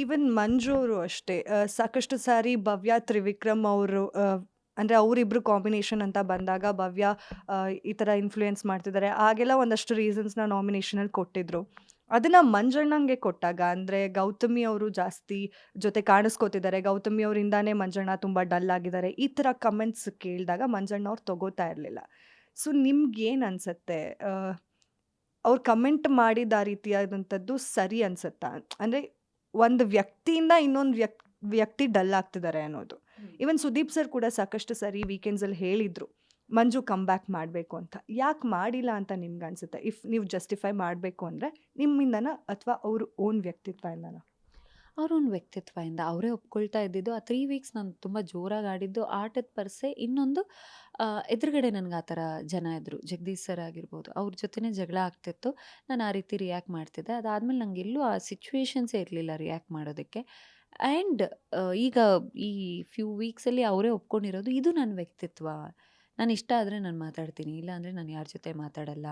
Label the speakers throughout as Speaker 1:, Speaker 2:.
Speaker 1: Even ಮಂಜು ಅವರು ಅಷ್ಟೇ. ಸಾಕಷ್ಟು ಸಾರಿ ಭವ್ಯ ತ್ರಿವಿಕ್ರಮ್ ಅವರು ಅಂದರೆ ಅವರಿಬ್ರು ಕಾಂಬಿನೇಷನ್ ಅಂತ ಬಂದಾಗ ಭವ್ಯ ಈ ಥರ ಇನ್ಫ್ಲೂಯೆನ್ಸ್ ಮಾಡ್ತಿದ್ದಾರೆ. ಆಗೆಲ್ಲ ಒಂದಷ್ಟು ರೀಸನ್ಸ್ನ ನಾಮಿನೇಷನಲ್ಲಿ ಕೊಟ್ಟಿದ್ರು. ಅದನ್ನು ಮಂಜಣ್ಣಂಗೆ ಕೊಟ್ಟಾಗ, ಅಂದರೆ ಗೌತಮಿ ಅವರು ಜಾಸ್ತಿ ಜೊತೆ ಕಾಣಿಸ್ಕೋತಿದ್ದಾರೆ. ಗೌತಮಿ ಅವರಿಂದಾನೇ ಮಂಜಣ್ಣ ತುಂಬ ಡಲ್ ಆಗಿದ್ದಾರೆ. ಈ ಥರ ಕಮೆಂಟ್ಸ್ ಕೇಳಿದಾಗ ಮಂಜಣ್ಣ ಅವ್ರು ತಗೋತಾ ಇರಲಿಲ್ಲ. ಸೊ ನಿಮ್ಗೇನು ಅನ್ಸುತ್ತೆ? ಅವ್ರು ಕಮೆಂಟ್ ಮಾಡಿದ ಆ ರೀತಿಯಾದಂಥದ್ದು ಸರಿ ಅನ್ಸುತ್ತಾ? ಅಂದರೆ ಒಂದು ವ್ಯಕ್ತಿಯಿಂದ ಇನ್ನೊಂದು ವ್ಯಕ್ ವ್ಯಕ್ತಿ ಡಲ್ ಆಗ್ತಿದ್ದಾರೆ ಅನ್ನೋದು. ಈವನ್ ಸುದೀಪ್ ಸರ್ ಕೂಡ ಸಾಕಷ್ಟು ಸರಿ ವೀಕೆಂಡ್ಸಲ್ಲಿ ಹೇಳಿದ್ರು ಮಂಜು ಕಮ್ ಬ್ಯಾಕ್ ಮಾಡಬೇಕು ಅಂತ. ಯಾಕೆ ಮಾಡಿಲ್ಲ ಅಂತ ನಿಮ್ಗೆ ಅನ್ಸುತ್ತೆ ಇಫ್ ನೀವು ಜಸ್ಟಿಫೈ ಮಾಡಬೇಕು ಅಂದರೆ ನಿಮ್ಮಿಂದನ ಅಥವಾ ಅವ್ರ ಓನ್ ವ್ಯಕ್ತಿತ್ವದಿಂದನ
Speaker 2: ಅವ್ರ ಒಂದು ವ್ಯಕ್ತಿತ್ವದಿಂದ ಅವರೇ ಒಪ್ಕೊಳ್ತಾ ಇದ್ದಿದ್ದು. ಆ ತ್ರೀ ವೀಕ್ಸ್ ನಾನು ತುಂಬ ಜೋರಾಗಿ ಆಡಿದ್ದು. ಆಟದ ಪರ್ಸೆ ಇನ್ನೊಂದು ಎದುರುಗಡೆ ನನಗೆ ಆ ಥರ ಜನ ಇದ್ದರು ಜಗದೀಶ್ ಸರ್ ಆಗಿರ್ಬೋದು. ಅವ್ರ ಜೊತೆನೇ ಜಗಳ ಆಗ್ತಿತ್ತು. ನಾನು ಆ ರೀತಿ ರಿಯಾಕ್ಟ್ ಮಾಡ್ತಿದ್ದೆ. ಅದಾದಮೇಲೆ ನಂಗೆ ಎಲ್ಲೂ ಆ ಸಿಚುವೇಶನ್ಸೇ ಇರಲಿಲ್ಲ ರಿಯಾಕ್ಟ್ ಮಾಡೋದಕ್ಕೆ. ಆ್ಯಂಡ್ ಈಗ ಈ ಫ್ಯೂ ವೀಕ್ಸಲ್ಲಿ ಅವರೇ ಒಪ್ಕೊಂಡಿರೋದು ಇದು ನನ್ನ ವ್ಯಕ್ತಿತ್ವ. ನಾನು ಇಷ್ಟ ಆದರೆ ನಾನು ಮಾತಾಡ್ತೀನಿ ಇಲ್ಲ ಅಂದರೆ ನಾನು ಯಾರ ಜೊತೆ ಮಾತಾಡಲ್ಲ.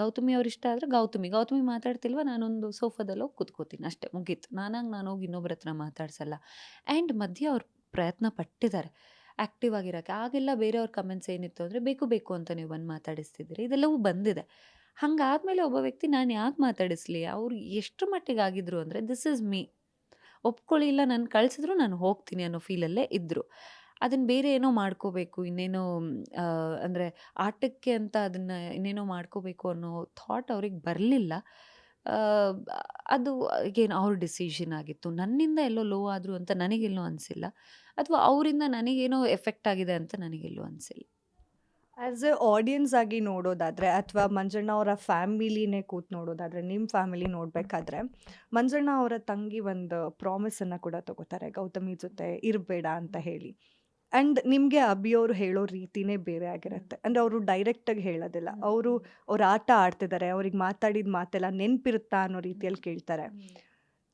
Speaker 2: ಗೌತಮಿ ಅವ್ರು ಇಷ್ಟ ಆದರೆ ಗೌತಮಿ. ಗೌತಮಿ ಮಾತಾಡ್ತಿಲ್ವ ನಾನೊಂದು ಸೋಫಾದಲ್ಲಿ ಹೋಗಿ ಕೂತ್ಕೋತೀನಿ ಅಷ್ಟೇ, ಮುಗೀತು. ನಾನಾಗಿ ನಾನು ಹೋಗಿ ಇನ್ನೊಬ್ಬರ ಹತ್ರ ಮಾತಾಡ್ಸಲ್ಲ. ಆ್ಯಂಡ್ ಮಧ್ಯೆ ಅವ್ರು ಪ್ರಯತ್ನ ಪಟ್ಟಿದ್ದಾರೆ ಆ್ಯಕ್ಟಿವ್ ಆಗಿರೋಕ್ಕೆ. ಆಗೆಲ್ಲ ಬೇರೆಯವ್ರ ಕಮೆಂಟ್ಸ್ ಏನಿತ್ತು ಅಂದರೆ, ಬೇಕು ಬೇಕು ಅಂತ ನೀವು ಬಂದು ಮಾತಾಡಿಸ್ತಿದ್ದೀರಿ. ಇದೆಲ್ಲವೂ ಬಂದಿದೆ. ಹಂಗಾದ್ಮೇಲೆ ಒಬ್ಬ ವ್ಯಕ್ತಿ, ನಾನು ಯಾಕೆ ಮಾತಾಡಿಸ್ಲಿ? ಅವ್ರು ಎಷ್ಟು ಮಟ್ಟಿಗೆ ಆಗಿದ್ರು ಅಂದರೆ ದಿಸ್ ಇಸ್ ಮೀ ಒಪ್ಕೊಳ್ಳಿಲ್ಲ, ನಾನು ಕಳಿಸಿದ್ರು, ನಾನು ಹೋಗ್ತೀನಿ ಅನ್ನೋ ಫೀಲಲ್ಲೇ ಇದ್ದರು ಅದನ್ನು ಬೇರೆ ಏನೋ ಮಾಡ್ಕೋಬೇಕು, ಇನ್ನೇನೋ ಅಂದರೆ ಆಟಕ್ಕೆ ಅಂತ ಅದನ್ನು ಇನ್ನೇನೋ ಮಾಡ್ಕೋಬೇಕು ಅನ್ನೋ ಥಾಟ್ ಅವ್ರಿಗೆ ಬರಲಿಲ್ಲ. ಅದು ಏನು ಅವ್ರ ಡಿಸಿಷನ್ ಆಗಿತ್ತು. ನನ್ನಿಂದ ಎಲ್ಲೋ ಲೋ ಆದರು ಅಂತ ನನಗೆಲ್ಲೋ ಅನಿಸಿಲ್ಲ. ಅಥವಾ ಅವರಿಂದ ನನಗೇನೋ ಎಫೆಕ್ಟ್ ಆಗಿದೆ ಅಂತ ನನಗೆಲ್ಲೋ ಅನಿಸಿಲ್ಲ.
Speaker 1: ಆ್ಯಸ್ ಎ ಆಡಿಯನ್ಸ್ ಆಗಿ ನೋಡೋದಾದರೆ ಅಥವಾ ಮಂಜಣ್ಣ ಅವರ ಫ್ಯಾಮಿಲಿನೇ ಕೂತ್ ನೋಡೋದಾದರೆ ನಿಮ್ಮ ಫ್ಯಾಮಿಲಿ ನೋಡಬೇಕಾದ್ರೆ ಮಂಜಣ್ಣ ಅವರ ತಂಗಿ ಒಂದು ಪ್ರಾಮಿಸನ್ನು ಕೂಡ ತಗೋತಾರೆ. ಗೌತಮಿ ಜೊತೆ ಇರಬೇಡ ಅಂತ ಹೇಳಿ. ಆ್ಯಂಡ್ ನಿಮಗೆ ಅಭಿಯವರು ಹೇಳೋ ರೀತಿನೇ ಬೇರೆ ಆಗಿರುತ್ತೆ. ಅಂದರೆ ಅವರು ಡೈರೆಕ್ಟಾಗಿ ಹೇಳೋದಿಲ್ಲ. ಅವರು ಅವ್ರ ಆಟ ಆಡ್ತಿದ್ದಾರೆ ಅವ್ರಿಗೆ ಮಾತಾಡಿದ ಮಾತೆಲ್ಲ ನೆನಪಿರುತ್ತಾ ಅನ್ನೋ ರೀತಿಯಲ್ಲಿ ಕೇಳ್ತಾರೆ.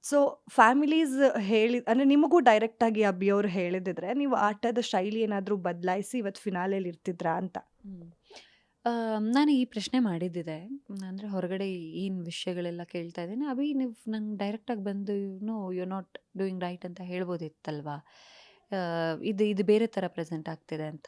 Speaker 1: ಸೊ ಫ್ಯಾಮಿಲೀಸ್ ಹೇಳಿ ಅಂದರೆ ನಿಮಗೂ ಡೈರೆಕ್ಟಾಗಿ ಅಭಿಯವರು ಹೇಳಿದಿದ್ರೆ ನೀವು ಆಟದ ಶೈಲಿ ಏನಾದರೂ ಬದಲಾಯಿಸಿ ಇವತ್ತು ಫಿನಾಲೆಯಲ್ಲಿ ಇರ್ತಿದ್ರಾ ಅಂತ?
Speaker 2: ನಾನು ಈ ಪ್ರಶ್ನೆ ಮಾಡಿದ್ದಿದೆ. ಅಂದರೆ ಹೊರಗಡೆ ಏನು ವಿಷಯಗಳೆಲ್ಲ ಕೇಳ್ತಾ ಇದ್ದೀನಿ. ಅಭಿ ನೀವು ನಂಗೆ ಡೈರೆಕ್ಟಾಗಿ ಬಂದು no you not doing right ಅಂತ ಹೇಳ್ಬೋದಿತ್ತಲ್ವಾ? ಇದು ಇದು ಬೇರೆ ಥರ ಪ್ರೆಸೆಂಟ್ ಆಗ್ತಿದೆ ಅಂತ.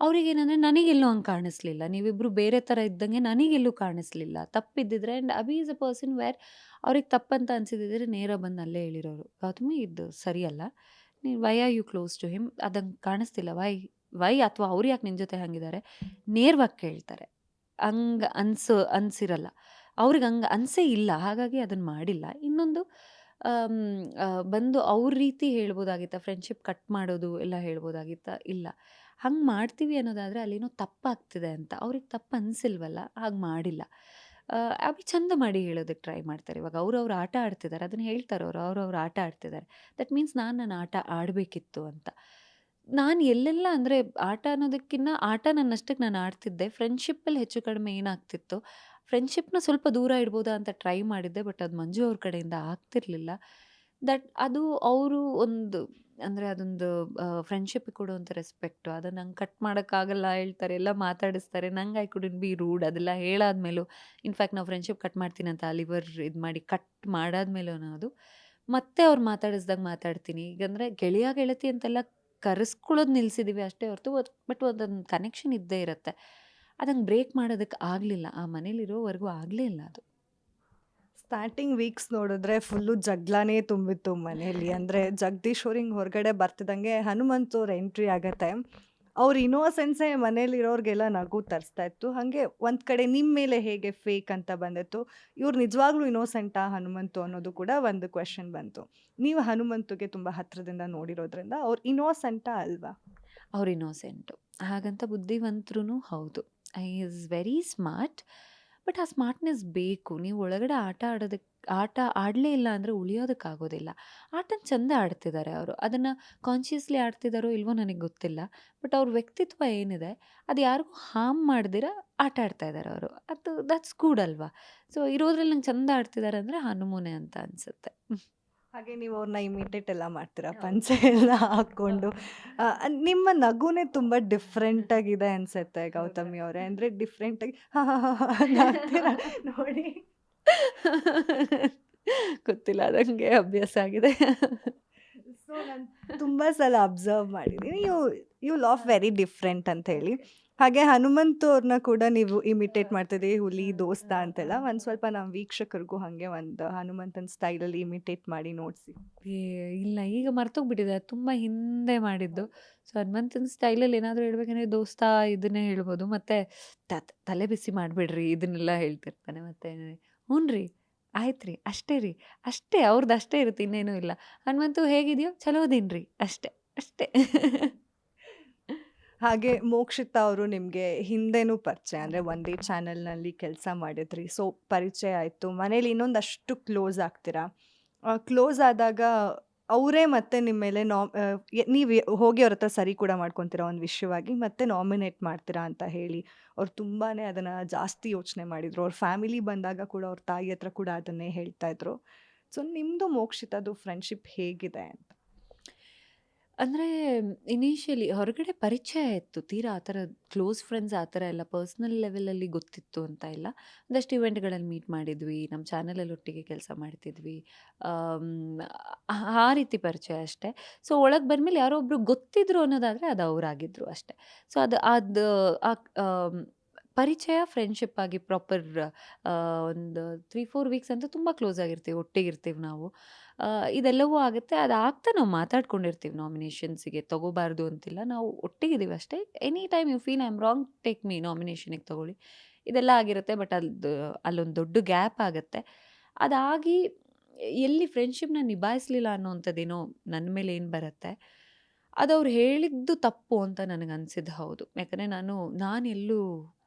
Speaker 2: ಅವ್ರಿಗೇನಂದರೆ ನನಗೆಲ್ಲೂ ಹಂಗೆ ಕಾಣಿಸ್ಲಿಲ್ಲ. ನೀವಿಬ್ಬರು ಬೇರೆ ಥರ ಇದ್ದಂಗೆ ನನಗೆಲ್ಲೂ ಕಾಣಿಸ್ಲಿಲ್ಲ. ತಪ್ಪಿದ್ದಿದ್ರೆ and Abhi is a person where ಅವ್ರಿಗೆ ತಪ್ಪಂತ ಅನ್ಸಿದ್ದಿದ್ರೆ ನೇರ ಬಂದು ಅಲ್ಲೇ ಹೇಳಿರೋರು. ಗೌತಮಿ, ಇದು ಸರಿಯಲ್ಲ. ನೀವು why are you close to him ಅದಂಗೆ ಕಾಣಿಸ್ತಿಲ್ಲ. ವೈ ವೈ ಅಥವಾ ಅವ್ರು ಯಾಕೆ ನಿನ್ನ ಜೊತೆ ಹಂಗಿದ್ದಾರೆ ನೇರವಾಗಿ ಕೇಳ್ತಾರೆ. ಹಂಗೆ ಅನ್ಸು, ಅನ್ಸಿರಲ್ಲ. ಅವ್ರಿಗೆ ಹಂಗೆ ಅನಿಸೇ ಇಲ್ಲ. ಹಾಗಾಗಿ ಅದನ್ನು ಮಾಡಿಲ್ಲ. ಇನ್ನೊಂದು ಬಂದು ಅವ್ರ ರೀತಿ ಹೇಳ್ಬೋದಾಗಿತ್ತ? ಫ್ರೆಂಡ್ಶಿಪ್ ಕಟ್ ಮಾಡೋದು ಎಲ್ಲ ಹೇಳ್ಬೋದಾಗಿತ್ತ? ಇಲ್ಲ. ಹಂಗೆ ಮಾಡ್ತೀವಿ ಅನ್ನೋದಾದರೆ ಅಲ್ಲೇನೋ ತಪ್ಪಾಗ್ತಿದೆ ಅಂತ. ಅವ್ರಿಗೆ ತಪ್ಪು ಅನಿಸಿಲ್ವಲ್ಲ? ಹಾಗೆ ಮಾಡಿಲ್ಲ. ಅವ್ರು ಚಂದ ಮಾಡಿ ಹೇಳೋದಕ್ಕೆ ಟ್ರೈ ಮಾಡ್ತಾರೆ. ಇವಾಗ ಅವ್ರು ಅವ್ರು ಆಟ ಆಡ್ತಿದ್ದಾರೆ ಅದನ್ನು ಹೇಳ್ತಾರೆ ಅವರು. ಅವ್ರು ಅವ್ರು ಆಟ ಆಡ್ತಿದ್ದಾರೆ ದಟ್ ಮೀನ್ಸ್ ನಾನು ನನ್ನ ಆಟ ಆಡಬೇಕಿತ್ತು ಅಂತ. ನಾನು ಎಲ್ಲೆಲ್ಲ ಅಂದರೆ ಆಟ ಅನ್ನೋದಕ್ಕಿಂತ ಆಟ ನನ್ನಷ್ಟಕ್ಕೆ ನಾನು ಆಡ್ತಿದ್ದೆ. ಫ್ರೆಂಡ್ಶಿಪ್ಪಲ್ಲಿ ಹೆಚ್ಚು ಕಡಿಮೆ ಏನಾಗ್ತಿತ್ತು? ಫ್ರೆಂಡ್ಶಿಪ್ನ ಸ್ವಲ್ಪ ದೂರ ಇಡ್ಬೋದಾ ಅಂತ ಟ್ರೈ ಮಾಡಿದ್ದೆ ಬಟ್ ಅದು ಮಂಜು ಅವ್ರ ಕಡೆಯಿಂದ ಆಗ್ತಿರ್ಲಿಲ್ಲ. ದಟ್ ಅದು ಅವರು ಒಂದು, ಅಂದರೆ ಅದೊಂದು ಫ್ರೆಂಡ್ಶಿಪ್ ಕೊಡುವಂಥ ರೆಸ್ಪೆಕ್ಟು ಅದನ್ನು ನಂಗೆ ಕಟ್ ಮಾಡೋಕ್ಕಾಗಲ್ಲ, ಹೇಳ್ತಾರೆ, ಎಲ್ಲ ಮಾತಾಡಿಸ್ತಾರೆ, ನಂಗೆ ಐ ಕುಡಿನ್ ಬಿ ರೂಡ್ ಅದೆಲ್ಲ ಹೇಳಾದ್ಮೇಲೂ ಇನ್ಫ್ಯಾಕ್ಟ್ ನಾವು ಫ್ರೆಂಡ್ಶಿಪ್ ಕಟ್ ಮಾಡ್ತೀನಿ ಅಂತ ಅಲಿವರ್ ಇದು ಮಾಡಿ ಕಟ್ ಮಾಡಾದ್ಮೇಲೂ ಅದು, ಮತ್ತೆ ಅವ್ರು ಮಾತಾಡಿಸ್ದಾಗ ಮಾತಾಡ್ತೀನಿ. ಈಗಂದರೆ ಗೆಳೆಯ ಗೆಳತಿ ಅಂತೆಲ್ಲ ಕರೆಸ್ಕೊಳ್ಳೋದು ನಿಲ್ಸಿದ್ದೀವಿ ಅಷ್ಟೇ ಹೊರತು ಬಟ್ ಒಂದೊಂದು ಕನೆಕ್ಷನ್ ಇದ್ದೇ ಇರುತ್ತೆ. ಅದಂಗೆ ಬ್ರೇಕ್ ಮಾಡೋದಕ್ಕೆ ಆಗಲಿಲ್ಲ. ಆ ಮನೇಲಿರೋವರೆಗೂ ಆಗಲೇ ಇಲ್ಲ ಅದು.
Speaker 1: ಸ್ಟಾರ್ಟಿಂಗ್ ವೀಕ್ಸ್ ನೋಡಿದ್ರೆ ಫುಲ್ಲು ಜಗ್ಲಾನೇ ತುಂಬಿತ್ತು ಮನೆಯಲ್ಲಿ ಅಂದರೆ ಜಗದೀಶ್ ಅವ್ರಿಂಗ್ ಹೊರಗಡೆ ಬರ್ತಿದ್ದಂಗೆ ಹನುಮಂತ್ ಅವ್ರ ಎಂಟ್ರಿ ಆಗತ್ತೆ. ಅವ್ರ ಇನ್ನೋಸೆನ್ಸೇ ಮನೇಲಿರೋರಿಗೆಲ್ಲ ನಗು ತರಿಸ್ತಾ ಇತ್ತು. ಹಾಗೆ ಒಂದು ಕಡೆ ನಿಮ್ಮ ಮೇಲೆ ಹೇಗೆ ಫೇಕ್ ಅಂತ ಬಂದಿತ್ತು, ಇವ್ರು ನಿಜವಾಗ್ಲೂ ಇನ್ನೋಸೆಂಟಾ ಹನುಮಂತು ಅನ್ನೋದು ಕೂಡ ಒಂದು ಕ್ವೆಶನ್ ಬಂತು. ನೀವು ಹನುಮಂತುಗೆ ತುಂಬ ಹತ್ತಿರದಿಂದ ನೋಡಿರೋದ್ರಿಂದ ಅವ್ರು ಇನ್ನೋಸೆಂಟಾ ಅಲ್ವಾ?
Speaker 2: ಅವ್ರು ಇನ್ನೋಸೆಂಟು. ಹಾಗಂತ ಬುದ್ಧಿವಂತರೂ ಹೌದು. I is very smart, but ಆ ಸ್ಮಾರ್ಟ್ನೆಸ್ ಬೇಕು. ನೀವು ಒಳಗಡೆ ಆಟ ಆಡೋದಕ್ಕೆ ಆಟ ಆಡಲೇ ಇಲ್ಲ ಅಂದರೆ ಉಳಿಯೋದಕ್ಕಾಗೋದಿಲ್ಲ ಆಟನ ಚಂದ ಆಡ್ತಿದ್ದಾರೆ ಅವರು. ಅದನ್ನು ಕಾನ್ಷಿಯಸ್ಲಿ ಆಡ್ತಿದ್ದಾರೋ ಇಲ್ವೋ ನನಗೆ ಗೊತ್ತಿಲ್ಲ. ಬಟ್ ಅವ್ರ ವ್ಯಕ್ತಿತ್ವ ಏನಿದೆ, ಅದು ಯಾರಿಗೂ ಹಾರ್ಮ್ ಮಾಡ್ದಿರ ಆಟ ಆಡ್ತಾ ಇದ್ದಾರೆ ಅವರು. ಅದು ದಟ್ಸ್ ಗೂಡ್ ಅಲ್ವಾ? ಸೊ ಇರೋದ್ರಲ್ಲಿ ನಂಗೆ ಚಂದ ಆಡ್ತಿದ್ದಾರೆ ಅಂದರೆ ಹನುಮೂನೆ ಅಂತ ಅನಿಸುತ್ತೆ.
Speaker 1: ಹಾಗೆ ನೀವು ಅವ್ರನ್ನ ಇಮಿಟೇಟ್ ಎಲ್ಲ ಮಾಡ್ತೀರಾ. ಪಂಚೆ ಎಲ್ಲ ಹಾಕ್ಕೊಂಡು. ನಿಮ್ಮ ನಗುನೇ ತುಂಬ ಡಿಫ್ರೆಂಟ್ ಆಗಿದೆ ಅನ್ಸುತ್ತೆ ಗೌತಮಿ ಅವರೇ. ಅಂದರೆ ಡಿಫ್ರೆಂಟ್ ಆಗಿ ಹಾ ಹಾ ಹಾ ಹಾ ನಗ್ತೀರಾ ನೋಡಿ.
Speaker 2: ಗೊತ್ತಿಲ್ಲ ಅದಂಗೆ ಅಭ್ಯಾಸ ಆಗಿದೆ.
Speaker 1: ಸೊ ನಾನು ತುಂಬ ಸಲ ಅಬ್ಸರ್ವ್ ಮಾಡಿದ್ದೀನಿ you you laugh very different ಅಂತ ಹೇಳಿ. ಹಾಗೆ ಹನುಮಂತು ಅವ್ರನ್ನ ಕೂಡ ನೀವು ಇಮಿಟೇಟ್ ಮಾಡ್ತಿದ್ದೀವಿ ಹುಲಿ ದೋಸ್ತ ಅಂತೆಲ್ಲ. ಒಂದು ಸ್ವಲ್ಪ ನಮ್ಮ ವೀಕ್ಷಕರಿಗೂ ಹಾಗೆ ಒಂದು ಹನುಮಂತನ ಸ್ಟೈಲಲ್ಲಿ ಇಮಿಟೇಟ್ ಮಾಡಿ ನೋಡಿಸಿ.
Speaker 2: ಏ ಇಲ್ಲ ಈಗ ಮರ್ತೋಗ್ಬಿಟ್ಟಿದೆ. ಅದು ತುಂಬ ಹಿಂದೆ ಮಾಡಿದ್ದು. ಸೊ ಹನುಮಂತನ ಸ್ಟೈಲಲ್ಲಿ ಏನಾದರೂ ಹೇಳ್ಬೇಕಂದ್ರೆ ದೋಸ್ತ ಇದನ್ನೇ ಹೇಳ್ಬೋದು. ಮತ್ತು ತಲೆ ಬಿಸಿ ಮಾಡಿಬಿಡ್ರಿ ಇದನ್ನೆಲ್ಲ ಹೇಳ್ತಿರ್ತಾನೆ. ಮತ್ತು ಹ್ಞೂ ರೀ ಆಯ್ತು ರೀ ಅಷ್ಟೇ ರೀ. ಅಷ್ಟೇ ಅವ್ರದ್ದು ಅಷ್ಟೇ ಇರುತ್ತೆ, ಇನ್ನೇನೂ ಇಲ್ಲ. ಹನುಮಂತು ಹೇಗಿದೆಯೋ, ಚಲೋ ಅದೀನಿ ರೀ ಅಷ್ಟೇ ಅಷ್ಟೇ.
Speaker 1: ಹಾಗೆ ಮೋಕ್ಷಿತಾ ಅವರು ನಿಮಗೆ ಹಿಂದೆನೂ ಪರಿಚಯ, ಅಂದರೆ ಒಂದೇ ಚಾನಲ್ನಲ್ಲಿ ಕೆಲಸ ಮಾಡಿದ್ರಿ. ಸೊ, ಪರಿಚಯ ಆಯಿತು. ಮನೇಲಿ ಇನ್ನೊಂದಷ್ಟು ಕ್ಲೋಸ್ ಆಗ್ತೀರಾ? ಕ್ಲೋಸ್ ಆದಾಗ ಅವರೇ ಮತ್ತೆ ನಿಮ್ಮ ಮೇಲೆ ನಾಮ್ ನೀವು ಹೋಗಿ ಅವ್ರ ಹತ್ರ ಸರಿ ಕೂಡ ಮಾಡ್ಕೊತೀರಾ ಒಂದು ವಿಷಯವಾಗಿ ಮತ್ತೆ ನಾಮಿನೇಟ್ ಮಾಡ್ತೀರಾ ಅಂತ ಹೇಳಿ ಅವ್ರು ತುಂಬಾ ಅದನ್ನು ಜಾಸ್ತಿ ಯೋಚನೆ ಮಾಡಿದರು. ಅವ್ರ ಫ್ಯಾಮಿಲಿ ಬಂದಾಗ ಕೂಡ ಅವ್ರ ತಾಯಿ ಹತ್ರ ಕೂಡ ಅದನ್ನೇ ಹೇಳ್ತಾ ಇದ್ರು. ಸೊ ನಿಮ್ಮದು ಮೋಕ್ಷಿತದು ಫ್ರೆಂಡ್ಶಿಪ್ ಹೇಗಿದೆ ಅಂತ?
Speaker 2: ಅಂದರೆ ಇನಿಷಿಯಲಿ ಹೊರಗಡೆ ಪರಿಚಯ ಇತ್ತು. ತೀರಾ ಆ ಥರ ಕ್ಲೋಸ್ ಫ್ರೆಂಡ್ಸ್ ಆ ಥರ ಎಲ್ಲ ಪರ್ಸ್ನಲ್ ಲೆವೆಲಲ್ಲಿ ಗೊತ್ತಿತ್ತು ಅಂತ ಇಲ್ಲ. ಒಂದಷ್ಟು ಇವೆಂಟ್ಗಳಲ್ಲಿ ಮೀಟ್ ಮಾಡಿದ್ವಿ. ನಮ್ಮ ಚಾನಲಲ್ಲಿ ಒಟ್ಟಿಗೆ ಕೆಲಸ ಮಾಡ್ತಿದ್ವಿ. ಆ- ರೀತಿ ಪರಿಚಯ ಅಷ್ಟೇ. ಸೊ ಒಳಗೆ ಬಂದಮೇಲೆ ಯಾರೋ ಒಬ್ರು ಗೊತ್ತಿದ್ರು ಅನ್ನೋದಾದರೆ ಅದು ಅವರಾಗಿದ್ರು ಅಷ್ಟೇ. ಸೊ ಅದು ಅದು, ಆ ಪರಿಚಯ ಫ್ರೆಂಡ್ಶಿಪ್ ಆಗಿ ಪ್ರಾಪರ್ ಒಂದು ತ್ರೀ ಫೋರ್ ವೀಕ್ಸ್ ಅಂತ ತುಂಬ ಕ್ಲೋಸ್ ಆಗಿರ್ತೀವಿ, ಒಟ್ಟಿಗಿರ್ತೀವಿ ನಾವು. ಇದೆಲ್ಲವೂ ಆಗುತ್ತೆ. ಅದು ಆಗ್ತಾ ನಾವು ಮಾತಾಡ್ಕೊಂಡಿರ್ತೀವಿ ನಾಮಿನೇಷನ್ಸಿಗೆ ತಗೋಬಾರ್ದು ಅಂತಿಲ್ಲ. ನಾವು ಒಟ್ಟಿಗಿದ್ದೀವಿ ಅಷ್ಟೇ. Any time you feel I am wrong take me ನಾಮಿನೇಷನಿಗೆ ತಗೊಳ್ಳಿ. ಇದೆಲ್ಲ ಆಗಿರುತ್ತೆ ಬಟ್ ಅದು ಅಲ್ಲೊಂದು ದೊಡ್ಡ ಗ್ಯಾಪ್ ಆಗುತ್ತೆ. ಅದಾಗಿ, ಎಲ್ಲಿ ಫ್ರೆಂಡ್ಶಿಪ್ನ ನಿಭಾಯಿಸ್ಲಿಲ್ಲ ಅನ್ನೋವಂಥದ್ದೇನೋ ನನ್ನ ಮೇಲೆ ಏನು ಬರುತ್ತೆ. ಅದು ಅವ್ರು ಹೇಳಿದ್ದು ತಪ್ಪು ಅಂತ ನನಗೆ ಹೌದು. ಯಾಕಂದರೆ ನಾನು ನಾನು ಎಲ್ಲೂ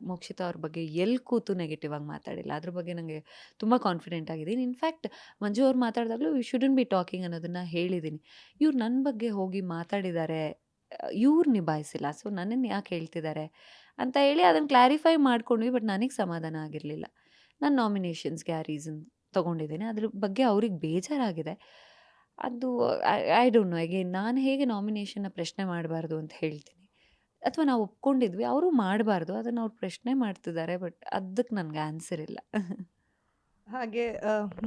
Speaker 2: ಮೋಕ್ಷಿತ ಅವ್ರ ಬಗ್ಗೆ ಎಲ್ಲಿ ಕೂತು ನೆಗೆಟಿವ್ ಆಗಿ ಮಾತಾಡಿಲ್ಲ. ಅದ್ರ ಬಗ್ಗೆ ನನಗೆ ತುಂಬ ಕಾನ್ಫಿಡೆಂಟ್ ಆಗಿದ್ದೀನಿ. ಇನ್ಫ್ಯಾಕ್ಟ್ ಮಂಜು ಅವ್ರು ಮಾತಾಡಿದಾಗಲೂ ಯು ಶುಡನ್ ಬಿ ಟಾಕಿಂಗ್ ಅನ್ನೋದನ್ನು ಹೇಳಿದ್ದೀನಿ. ಇವ್ರು ನನ್ನ ಬಗ್ಗೆ ಹೋಗಿ ಮಾತಾಡಿದ್ದಾರೆ ಇವ್ರು ನಿಭಾಯಿಸಿಲ್ಲ. ಸೊ ನನ್ನನ್ನು ಯಾಕೆ ಹೇಳ್ತಿದ್ದಾರೆ ಅಂತ ಹೇಳಿ ಅದನ್ನು ಕ್ಲಾರಿಫೈ ಮಾಡ್ಕೊಂಡ್ವಿ ಬಟ್ ನನಗೆ ಸಮಾಧಾನ ಆಗಿರಲಿಲ್ಲ. ನಾನು ನಾಮಿನೇಷನ್ಸ್ಗೆ ಆ ರೀಸನ್ ತೊಗೊಂಡಿದ್ದೀನಿ. ಅದ್ರ ಬಗ್ಗೆ ಅವ್ರಿಗೆ ಬೇಜಾರಾಗಿದೆ. ಅದು ಐ ಡೋಂಟ್ ನೋ ಅಗೇನ್ ನಾನು ಹೇಗೆ ನಾಮಿನೇಷನ್ನ ಪ್ರಶ್ನೆ ಮಾಡಬಾರ್ದು ಅಂತ ಹೇಳ್ತೀನಿ. ಅಥವಾ ನಾವು ಒಪ್ಕೊಂಡಿದ್ವಿ, ಅವರು ಮಾಡಬಾರ್ದು, ಅದನ್ನು ಅವ್ರು ಪ್ರಶ್ನೆ ಮಾಡ್ತಿದ್ದಾರೆ, ಬಟ್ ಅದಕ್ಕೆ ನನಗೆ ಆನ್ಸರ್ ಇಲ್ಲ.
Speaker 1: ಹಾಗೆ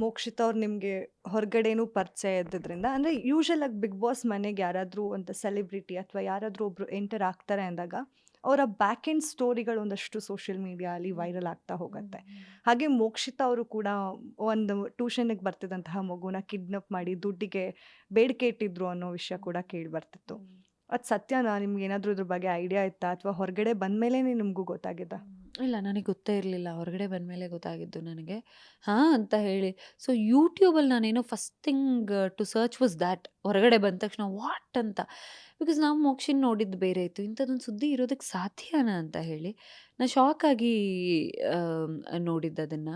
Speaker 1: ಮೋಕ್ಷಿತ ಅವ್ರು ನಿಮಗೆ ಹೊರಗಡೆನೂ ಪರಿಚಯ ಇದ್ದಿದ್ರಿಂದ, ಅಂದರೆ ಯೂಶಲ್ ಆಗಿ ಬಿಗ್ ಬಾಸ್ ಮನೆಗೆ ಯಾರಾದರೂ ಒಂದು ಸೆಲೆಬ್ರಿಟಿ ಅಥವಾ ಯಾರಾದರೂ ಒಬ್ಬರು ಎಂಟರ್ ಆಗ್ತಾರೆ ಅಂದಾಗ ಅವರ ಬ್ಯಾಕ್ ಎಂಡ್ ಸ್ಟೋರಿಗಳು ಒಂದಷ್ಟು ಸೋಷಿಯಲ್ ಮೀಡಿಯಾ ಅಲ್ಲಿ ವೈರಲ್ ಆಗ್ತಾ ಹೋಗುತ್ತೆ. ಹಾಗೆ ಮೋಕ್ಷಿತಾ ಅವರು ಕೂಡ ಒಂದು ಟ್ಯೂಷನ್ಗೆ ಬರ್ತಿದ್ದಂತಹ ಮಗುನ ಕಿಡ್ನಪ್ ಮಾಡಿ ದುಡ್ಡಿಗೆ ಬೇಡಿಕೆ ಇಟ್ಟಿದ್ರು ಅನ್ನೋ ವಿಷಯ ಕೂಡ ಕೇಳಿ ಬರ್ತಿತ್ತು. ಅದು ಸತ್ಯನಾ ನಿಮ್ಗೆ ಏನಾದರೂ ಇದ್ರ ಬಗ್ಗೆ ಐಡಿಯಾ ಇತ್ತಾ ಅಥವಾ ಹೊರಗಡೆ ಬಂದಮೇಲೆ ನಿಮಗೂ ಗೊತ್ತಾಗಿದ್ದ?
Speaker 2: ಇಲ್ಲ ನನಗೆ ಗೊತ್ತೇ ಇರಲಿಲ್ಲ. ಹೊರಗಡೆ ಬಂದಮೇಲೆ ಗೊತ್ತಾಗಿದ್ದು ನನಗೆ. ಹಾಂ ಅಂತ ಹೇಳಿ. ಸೊ ಯೂಟ್ಯೂಬಲ್ಲಿ ನಾನೇನು first thing to search was that ಹೊರಗಡೆ ಬಂದ ತಕ್ಷಣ ವಾಟ್ ಅಂತ. ಬಿಕಾಸ್ ನಾವು ಮೋಕ್ಷನ್ ನೋಡಿದ್ದು ಬೇರೆ ಇತ್ತು ಇಂಥದ್ದೊಂದು ಸುದ್ದಿ ಇರೋದಕ್ಕೆ ಸಾಧ್ಯನಾ ಅಂತ ಹೇಳಿ, ನಾನು ಶಾಕ್ ಆಗಿ ನೋಡಿದ್ದು ಅದನ್ನು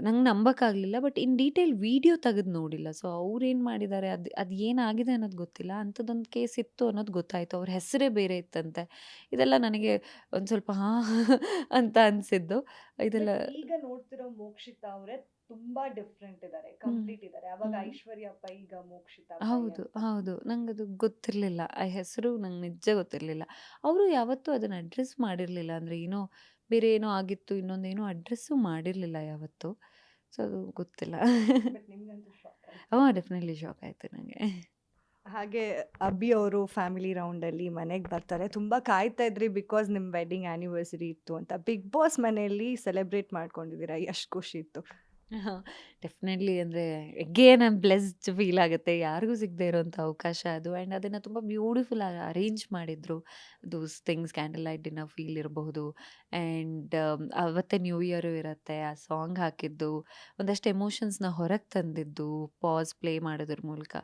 Speaker 2: ನಂಗೆ ನಂಬಕ್ಕಾಗಲಿಲ್ಲ ಬಟ್ ಇನ್ ಡೀಟೇಲ್ ವಿಡಿಯೋ ತೆಗೆದು ನೋಡಿಲ್ಲ. ಸೊ ಅವ್ರೇನು ಮಾಡಿದ್ದಾರೆ ಅದು ಅದು ಏನಾಗಿದೆ ಅನ್ನೋದು ಗೊತ್ತಿಲ್ಲ. ಅಂಥದ್ದೊಂದು ಕೇಸ್ ಇತ್ತು ಅನ್ನೋದು ಗೊತ್ತಾಯಿತು. ಅವ್ರ ಹೆಸರೇ ಬೇರೆ ಇತ್ತಂತೆ. ಇದೆಲ್ಲ ನನಗೆ ಒಂದು ಸ್ವಲ್ಪ ಹಾಂ ಅಂತ ಅನಿಸಿದ್ದು. ಇದೆಲ್ಲ
Speaker 1: ಈಗ ನೋಡ್ತಿರೋ ಮೋಕ್ಷಿತಾ ಅವರೇ ತುಂಬಾ ಡಿಫ್ರೆಂಟ್ ಇದ್ದಾರೆ ಕಂಪ್ಲೀಟ್ ಇದ್ದಾರೆ ಅವಾಗ
Speaker 2: ಹ್ಮ್.
Speaker 1: ಐಶ್ವರ್ಯಪ್ಪ ಈಗ ಮೋಕ್ಷಿತಾ ಪೈ
Speaker 2: ಹೌದು
Speaker 1: ಅಂತ.
Speaker 2: ಹೌದು. ನಂಗೆ ಅದು ಗೊತ್ತಿರಲಿಲ್ಲ. ಆ ಹೆಸರು ನಂಗೆ ನಿಜ ಗೊತ್ತಿರಲಿಲ್ಲ. ಅವರು ಯಾವತ್ತೂ ಅದನ್ನು ಅಡ್ರೆಸ್ ಮಾಡಿರಲಿಲ್ಲ. ಅಂದರೆ ಏನೋ ಬೇರೆ ಏನೋ ಆಗಿತ್ತು ಇನ್ನೊಂದೇನೋ ಅಡ್ರೆಸ್ಸು ಮಾಡಿರಲಿಲ್ಲ ಯಾವತ್ತು. ಸೊ ಅದು ಗೊತ್ತಿಲ್ಲ. ಹಾಂ ಡೆಫಿನೆಟ್ಲಿ ಶಾಕ್ ಆಯಿತು ನನಗೆ
Speaker 1: ಹಾಗೆ ಅಬ್ಬಿ ಅವರು ಫ್ಯಾಮಿಲಿ ರೌಂಡಲ್ಲಿ ಮನೆಗೆ ಬರ್ತಾರೆ. ತುಂಬ ಕಾಯ್ತಾ ಇದ್ರಿ ಬಿಕಾಸ್ ನಿಮ್ಮ ವೆಡ್ಡಿಂಗ್ ಆ್ಯನಿವರ್ಸರಿ ಇತ್ತು ಅಂತ. ಬಿಗ್ ಬಾಸ್ ಮನೆಯಲ್ಲಿ ಸೆಲೆಬ್ರೇಟ್ ಮಾಡ್ಕೊಂಡಿದ್ದೀರಾ? ಎಷ್ಟು ಖುಷಿ ಇತ್ತು.
Speaker 2: ಡೆಫಿನೆಟ್ಲಿ ಅಂದರೆ ಎಗೇನ್ ಐಮ್ ಬ್ಲೆಸ್ಡ್ ಫೀಲ್ ಆಗುತ್ತೆ. ಯಾರಿಗೂ ಸಿಗದೆ ಇರೋಂಥ ಅವಕಾಶ ಅದು. ಆ್ಯಂಡ್ ಅದನ್ನು ತುಂಬ ಬ್ಯೂಟಿಫುಲ್ ಆಗಿ ಅರೇಂಜ್ ಮಾಡಿದರು. Those things candle light dinner feel ಇರಬಹುದು ಆ್ಯಂಡ್ ಅವತ್ತೇ ನ್ಯೂ ಇಯರು ಇರುತ್ತೆ. ಆ ಸಾಂಗ್ ಹಾಕಿದ್ದು, ಒಂದಷ್ಟು ಎಮೋಷನ್ಸ್ನ ಹೊರಗೆ ತಂದಿದ್ದು ಪಾಸ್ ಪ್ಲೇ ಮಾಡೋದ್ರ ಮೂಲಕ.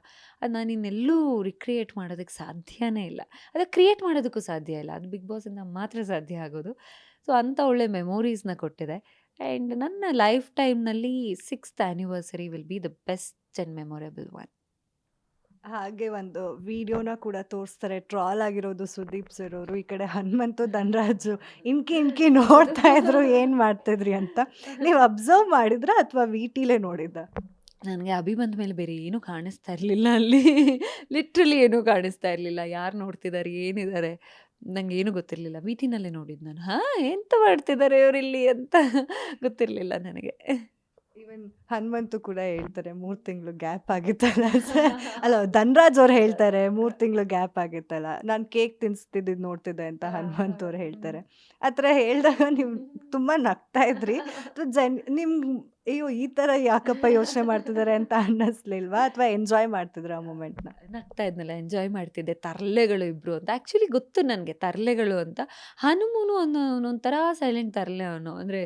Speaker 2: ಅದು ನಾನು ಇನ್ನೆಲ್ಲೂ ರಿಕ್ರಿಯೇಟ್ ಮಾಡೋದಕ್ಕೆ ಸಾಧ್ಯನೇ ಇಲ್ಲ. ಅದು ಕ್ರಿಯೇಟ್ ಮಾಡೋದಕ್ಕೂ ಸಾಧ್ಯ ಇಲ್ಲ. ಅದು ಬಿಗ್ ಬಾಸಿಂದ ಮಾತ್ರ ಸಾಧ್ಯ ಆಗೋದು. ಸೊ ಅಂಥ ಒಳ್ಳೆ ಮೆಮೊರೀಸ್ನ ಕೊಟ್ಟಿದೆ. ಆ್ಯಂಡ್ ನನ್ನ ಲೈಫ್ ಟೈಮ್ನಲ್ಲಿ sixth anniversary will be the best and memorable one
Speaker 1: ಹಾಗೆ ಒಂದು ವಿಡಿಯೋನ ಕೂಡ ತೋರಿಸ್ತಾರೆ. ಟ್ರಾಲ್ ಆಗಿರೋದು ಸುದೀಪ್ ಸರ್ ಅವರು ಈ ಕಡೆ ಹನುಮಂತು ಧನರಾಜು ಇನ್ಕಿ ಇನ್ಕಿ ನೋಡ್ತಾ ಇದ್ರು ಏನು ಮಾಡ್ತಿದ್ರಿ ಅಂತ. ನೀವು ಅಬ್ಸರ್ವ್ ಮಾಡಿದ್ರ ಅಥವಾ ವಿ ಟಿಲೇ ನೋಡಿದ್ದ?
Speaker 2: ನನಗೆ ಅಭಿ ಬಂದ ಮೇಲೆ ಬೇರೆ ಏನೂ ಕಾಣಿಸ್ತಾ ಇರಲಿಲ್ಲ ಅಲ್ಲಿ. ಲಿಟ್ರಲಿ ಏನೂ ಕಾಣಿಸ್ತಾ ಇರಲಿಲ್ಲ. ಯಾರು ನೋಡ್ತಿದ್ದಾರೆ ಏನಿದ್ದಾರೆ ನಂಗೆ ಏನು ಗೊತ್ತಿರಲಿಲ್ಲ. ಮೀಟಿನಲ್ಲೇ ನೋಡಿದ್ದು ನಾನು ಹಾಂ ಎಂತ ಮಾಡ್ತಿದ್ದಾರೆ ಇವರಿಲ್ಲಿ ಅಂತ ಗೊತ್ತಿರಲಿಲ್ಲ ನನಗೆ.
Speaker 1: ಈವನ್ ಹನುಮಂತು ಕೂಡ ಹೇಳ್ತಾರೆ ಮೂರು ತಿಂಗಳು ಗ್ಯಾಪ್ ಆಗಿತ್ತಲ್ಲ ಸರ್ ಅಲ್ಲ ಧನ್ರಾಜ್ ಅವ್ರು ಹೇಳ್ತಾರೆ ಮೂರು ತಿಂಗಳು ಗ್ಯಾಪ್ ಆಗಿತ್ತಲ್ಲ ನಾನು ಕೇಕ್ ತಿನ್ಸ್ತಿದ್ ನೋಡ್ತಿದ್ದೆ ಅಂತ ಹನುಮಂತ್ ಅವ್ರು ಹೇಳ್ತಾರೆ. ಆ ಥರ ಹೇಳಿದಾಗ ನೀವು ತುಂಬಾ ನಗ್ತಾ ಇದ್ರಿ. ಜನ್ ನಿಮ್ ಅಯ್ಯೋ ಈ ಥರ ಯಾಕಪ್ಪ ಯೋಚನೆ ಮಾಡ್ತಿದ್ದಾರೆ ಅಂತ ಅನ್ನಿಸ್ಲಿಲ್ವಾ? ಅಥವಾ ಎಂಜಾಯ್ ಮಾಡ್ತಿದ್ರ ಆ ಮೂಮೆಂಟ್ನ
Speaker 2: ನಗ್ತಾ ಇದ್ನಲ್ಲ ಎಂಜಾಯ್ ಮಾಡ್ತಿದ್ದೆ. ತರ್ಲೆಗಳು ಇಬ್ರು ಅಂತ. ಆ್ಯಕ್ಚುಲಿ ಗೊತ್ತು ನನಗೆ ತರ್ಲೆಗಳು ಅಂತ. ಹನುಮೂನು ಅನ್ನೋ ಒಂಥರ ಸೈಲೆಂಟ್ ತರ್ಲೆ ಅವನು. ಅಂದರೆ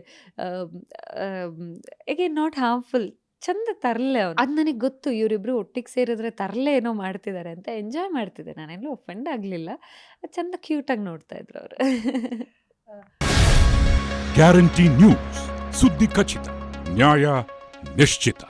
Speaker 2: ಎಗೇನ್ ನಾಟ್ ಹಾರ್ಮ್ಫುಲ್ ಚಂದ ತರಲೆ ಅವ್ನು. ಅದು ನನಗೆ ಗೊತ್ತು ಇವರಿಬ್ರು ಒಟ್ಟಿಗೆ ಸೇರಿದ್ರೆ ತರಲೆ ಏನೋ ಮಾಡ್ತಿದ್ದಾರೆ ಅಂತ. ಎಂಜಾಯ್ ಮಾಡ್ತಿದ್ದೆ ನಾನೆಲ್ಲೂ ಒಫೆಂಡ್ ಆಗಲಿಲ್ಲ. ಚಂದ ಕ್ಯೂಟಾಗಿ ನೋಡ್ತಾ ಇದ್ರು ಅವರು.
Speaker 3: ಗ್ಯಾರಂಟಿ ನ್ಯೂಸ್ ಸುದ್ದಿ ಖಚಿತ ನ್ಯಾಯ ನಿಶ್ಚಿತ.